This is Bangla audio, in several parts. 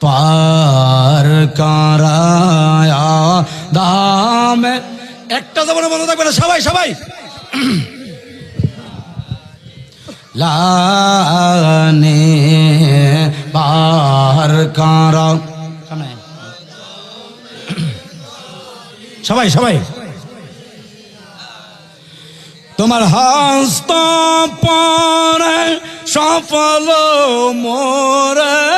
পার কারায়া দামে। একটা জমানো বন্ধ থাকবে না, সবাই সবাই। লানে পার কারা। সবাই সবাই। তোমার হস্ত পরে সফল মোরে।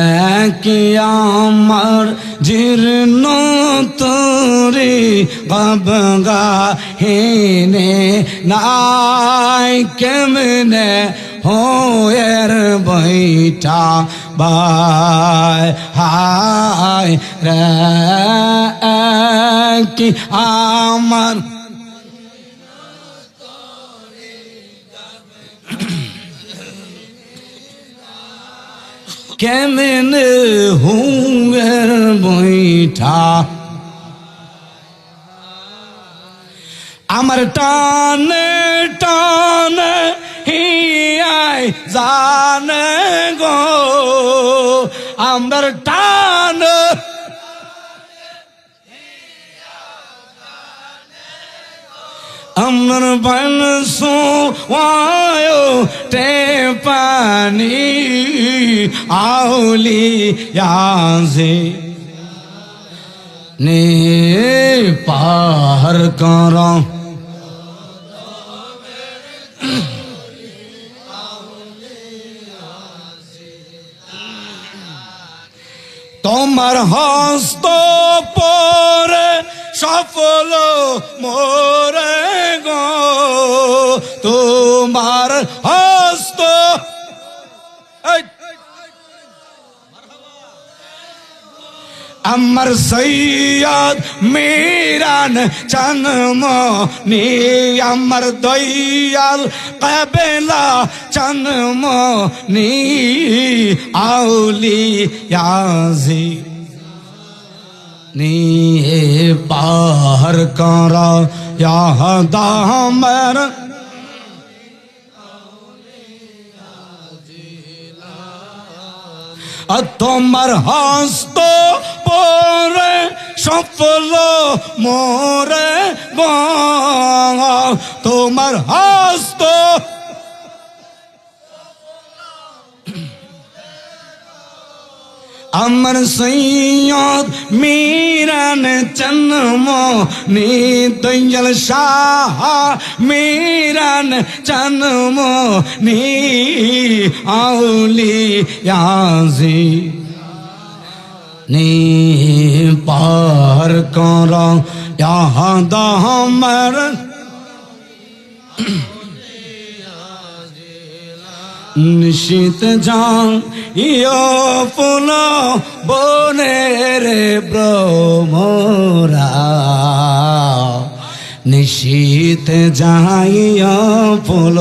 একে আমার জীর্ণ তোরে বাবগা হেনে নাই? কেমনে হোয়ের বৈঠা বাই? হায় রে, কি আমার কেমন হুঙ্গের বৈঠা? আমার টানে টানে হিয়ায় জানে গো। আমার টান আমার বন সোয়ায়ো তে পানি আউলি ইয়াজে। নে পার কর। তোমার হস্ত পরে সফল মোরে তোমার হস্ত। আমার সৈয়দ মিরান জন্ম নি আমার দয়াল কবেলা জন্ম নি আউলি ইয়াজি নি পার কর। দামর আর তোমার হস্ত পরে সফল মোরে তোমার হস্ত আমার সৈয়দ মীরান জন্ম নি দয়াল শাহ মীরান জন্ম নি আউলি ইয়াজি নি পার কর ইয়াদ আমার নিশীত যাং ইয় ফুল বনের ব্রহ্মরা নিশীত যাইয়া ফুল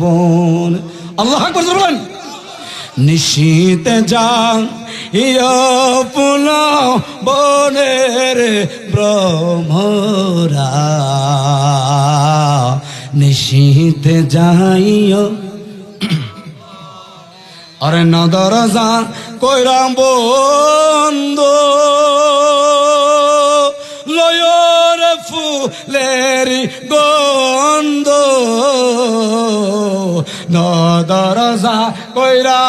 বন। আল্লাহ আকবার বলেন। নিশীত যাং ইয় ফুল বনের ব্রহ্মরা নিশীত যাইয়া আরে না দরজা কইরাম বন্ধ। লয়র ফুলের গন্ধ। না দরজা কইরা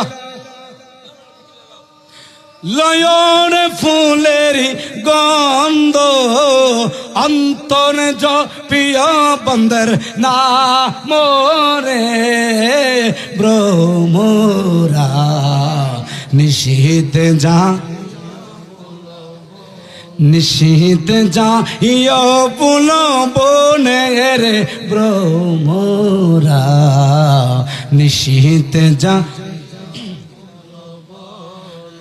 লয়র ফুলের অন্তর জ প্রিয় বন্দর না মোরে ব্রহ্মরা নিষিদ্ধ যা নিশীতে যাইও পুল বনের ব্রহ্মরা নিশীতে যা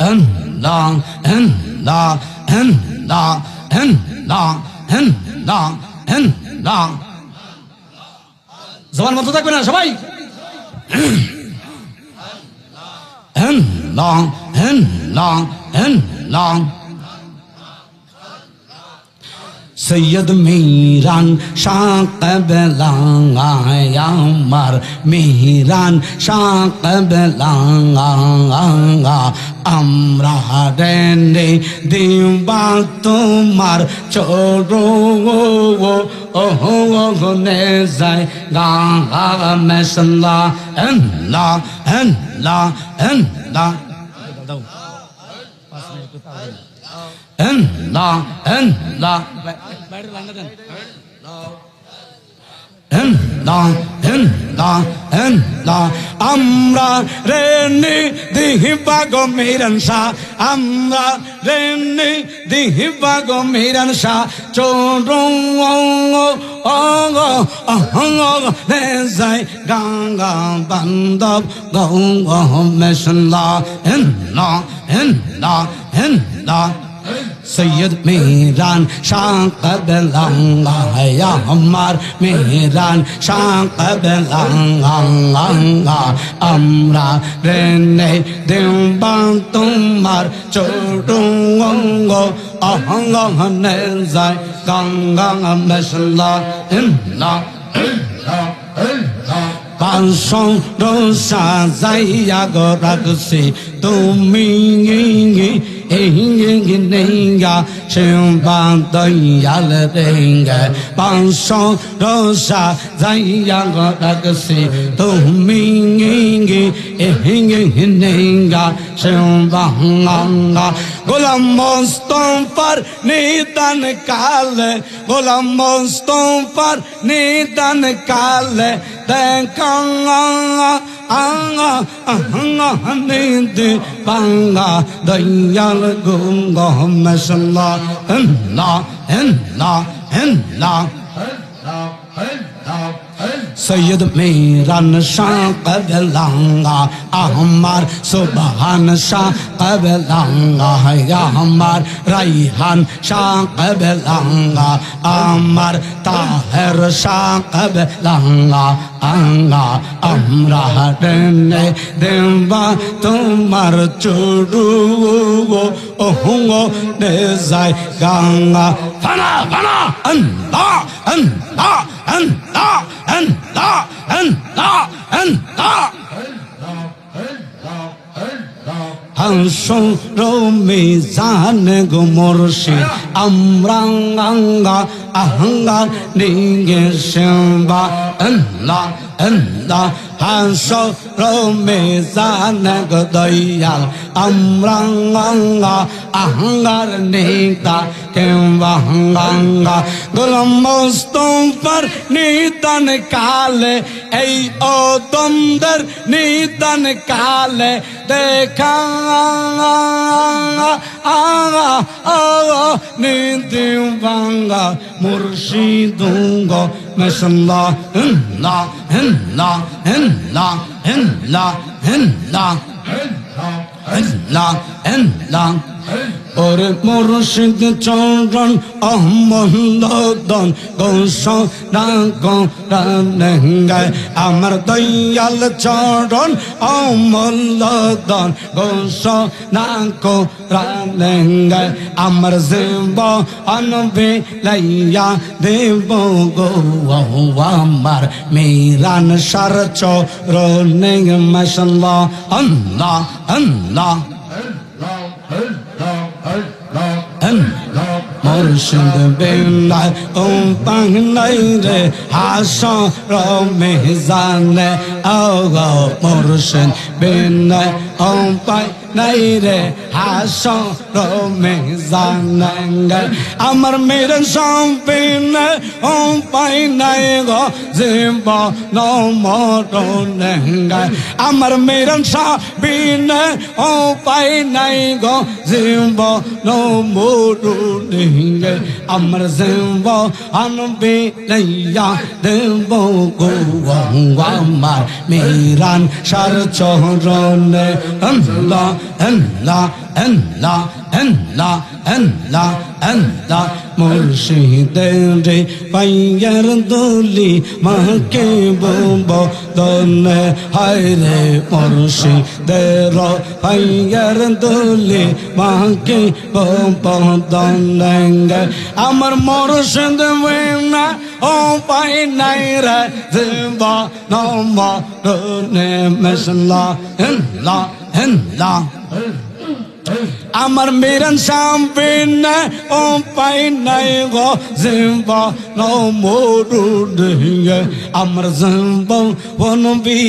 en la en la en la en la জবান মতো থাকবে না সবাই en la en la en la Syed Miran সাকবলাঙ্গায় আমার মিরান সাকবলাঙ্গা আমরা রেনে দিবা তোমার চোরো ওহো গনে যায় গা মেসলা এন লা এন আমরা রেনি দিহিবা গো মিরন শাহ আমরা রেনি দিহিবা গো মিরন শাহ চোরো অঙ্গ অঙ্গ রে যায় গঙ্গা বান্ধব মেশলা en la. En la en la. Syed Mehran শাকবলাঙ্গা আমার মেহরান শাকবলাঙ্গা আমরা রেনে দেবা তোমার চোটুঙ্গ অহঙ্গ যায় গঙ্গা ইল্লা রোসা যাইয়া গো রাখছি তুমি নেঙ্গা শিবা দয়াল রেঙ্গে রোসা যাইয়া গো রাখছি তুমি নেঙ্গা শিবা গোলাম মোস্তফার নিদান কালে গোলাম মোস্তফার নিদান কালে দেখা anga anga nindi banga dayal gunga masalla enla enla enla Syed Meeran Shah কবলাঙ্গা আমার সুবহান শাহ কবলাঙ্গা আমার রাইহান শাহ কবলাঙ্গা আমার তাহের শাহ কবলাঙ্গা আঙ্গা আমরা টেনে দেবা তোমার চুরু ওহুঙ্গ নে যায় গঙ্গা ফানা ফানা আন্দা আন্দা আন্দা আন্দা আন্দা আন্দা হাংসং রমি জান গো মুর্শিদ আমরা গঙ্গা আহঙ্গা নিগে শ্যামবা আল্লাহ আল্লাহ হাংস রমি জান গো দয়াল আমরা গঙ্গা আহঙ্গার নিতা কেমবা গঙ্গা গোলাম মোস্তফার নিদান কালে এই ও দমদের নিদান কালে দেখা নিদি বাঙ্গা মুর্শিদুঙ্গ মেসল্লা হিন্লা হিন্লা হিন্লা হিন্লা হিন্লা হিন্লা হিন্লা ওরে মুর্শিদ চরণ অহমদন গৌস আমার দয়াল চরণ, অমলদন গৌস নাকো গায় আমার জীব অনবে লাইয়া দেব গো আমার মেরান সার চরণ, মশাল্লাহ, আল্লাহ আল্লাহ। মুর্শিদ বেলায় ও পাংলাই রে হাস রমে জানে ও মুর্শিদ বেলায় ও পাই নাই রে হাসর মেজানাঙ্গে আমার মেরে সম্পিন ও পাই নাই গো জীব নমরণঙ্গে আমার মেরে সম্পিন ও পাই নাই গো জীব নমরণঙ্গে আমার জীব আনবে লইয়া দেব গো আমার মেরান সার চরণে আল্লাহ আল্লাহ আল্লাহ আল্লাহ আল্লাহ আল্লাহ মুর্শিদের পাইয়ার দলি, মাকে বব দনে হায় রে মুর্শিদের পাইয়ার দলি, মাকে বব দনে আমার মুর্শিদ না ও পাই নাই রে, দেব নম নে মেসলা হেনলা হেনলা আমার মেরন সামপিন ও পাই নাই গো, জিম্বা নো মোরু আমার জিম্বা বনবি